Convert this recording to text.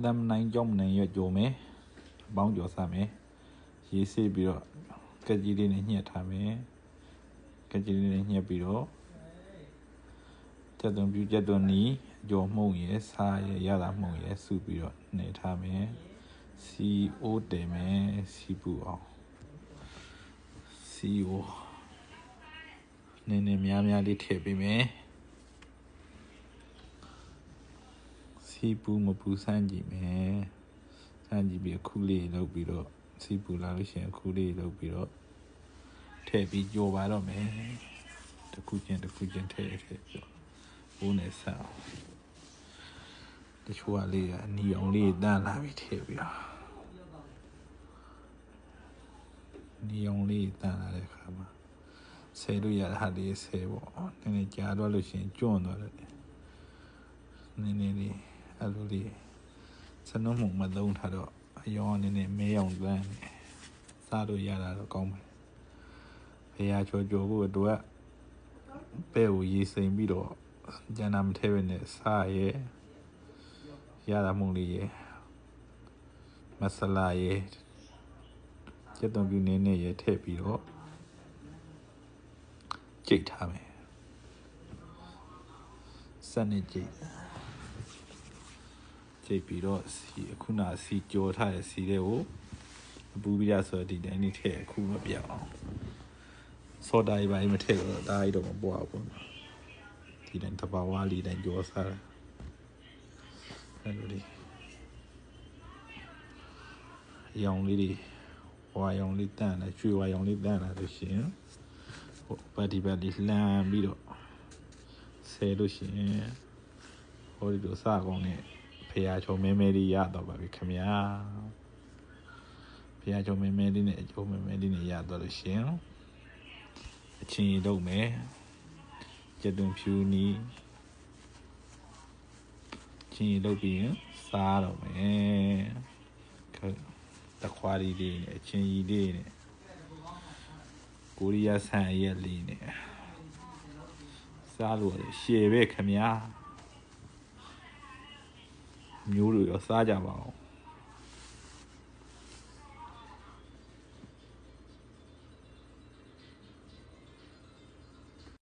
လမ်းနိုင်ကြောင်းမနိုင်ရွက်ကြုံမယ်အပေါင်းကျော်စားမယ်ရေးဆေးပြီးတော့ကက်ကြီးလေးနဲ့ညှက်ထားမယ်ကက်ကြီးလေးနဲ့ညှက်ပြီးတော့တက်သွန်ပြူတက်သွန်နီအကျော်မှုန့်ရယ်စားရယ်ရတာမှုန့်ရယ်စုပြီးတော့နေထားမယ်စီအိုးတယ်မယ်စီပူအောင်စီအိုးနည်းနည်းများများလေးထည့်ပေးမယ် စီပူမပူစမ်းကြည့်မယ်စမ်းကြည့်ပြီးအခုလေးလောက်ပြီးတော့စီပူလာလို့ရှိရင်အခုလေးလောက်ပြီးတော့ထည့်ပြီးကြော်ပါတော့မယ်တစ်ခုချင်းတစ်ခုချင်းထည့်ထည့်ကြော်ဘိုးနဲ့ဆက်အောင်တချို့ကလေးကအနီအောင်လေးတန်းလာပြီးထည့်ပြီးတော့နီအောင်လေးတန်းလာတဲ့ခါမှာဆယ်လို့ရတဲ့ဟာလေးဆယ်ပေါ့နည်းနည်းကြားတော့လို့ရှိရင်ကျွန့်သွားတယ်နည်းနည်းလေး အဲ့လိုလေးစနုံးမှုမသုံးထားတော့အယောနည်းနည်းမဲအောင်လန်းနေစားလို့ရတာတော့ကောင်းပါဘယ်ဟာချောချောကိုအတွက်ပဲ့ကိုရေးစိမ်ပြီးတော့ကျန်တာမထဲပဲနဲ့စားရဲရတာမှုလေးရဲမဆလာရဲကျက်သွန်ပြူနည်းနည်းရဲထည့်ပြီးတော့ကြိတ်ထားမယ်စက်နဲ့ကြိတ် ကြိတ်ပြီးတော့စီအခုနစီကြော်ထားတဲ့စီတွေကိုအပူပြရဆိုတော့ဒီတိုင်းလေးထည့်အခုမပြောက်အောင်စော်တာကြီးပိုင်းမထည့်တော့ဒါကြီးတော့မပွားဘူးဒီတိုင်းတဘာဝလေးတိုင်းကြော်စားတယ်အဲ့လိုလေးရောင်လေးတွေဝါရောင်လေးတန့်လာရွှေဝါရောင်လေးတန့်လာလို့ရှိရင်ဟိုပါတီပါတီလှမ်းပြီးတော့ဆဲလို့ရှိရင်ဟိုဒီလိုစကောင်းနဲ့ ဖရာချုံမဲမဲလေးရတော့ပါပြီခင်ဗျာဖရာချုံမဲမဲလေးနဲ့အကျုံမဲမဲလေးနဲ့ရတော့လို့ရှင်အချင်းရီလုပ်မယ်ကျက်သွန်ဖြူနီချင်းရီလုပ်ပြီးရင်စားတော့မယ်တခွားလေးလေးနဲ့အချင်းရီလေးနဲ့ကိုရီးယားဆန်အရက်လေးနဲ့စားလို့ရှေပဲခင်ဗျာ မျိုးတွေရောစားကြပါအောင်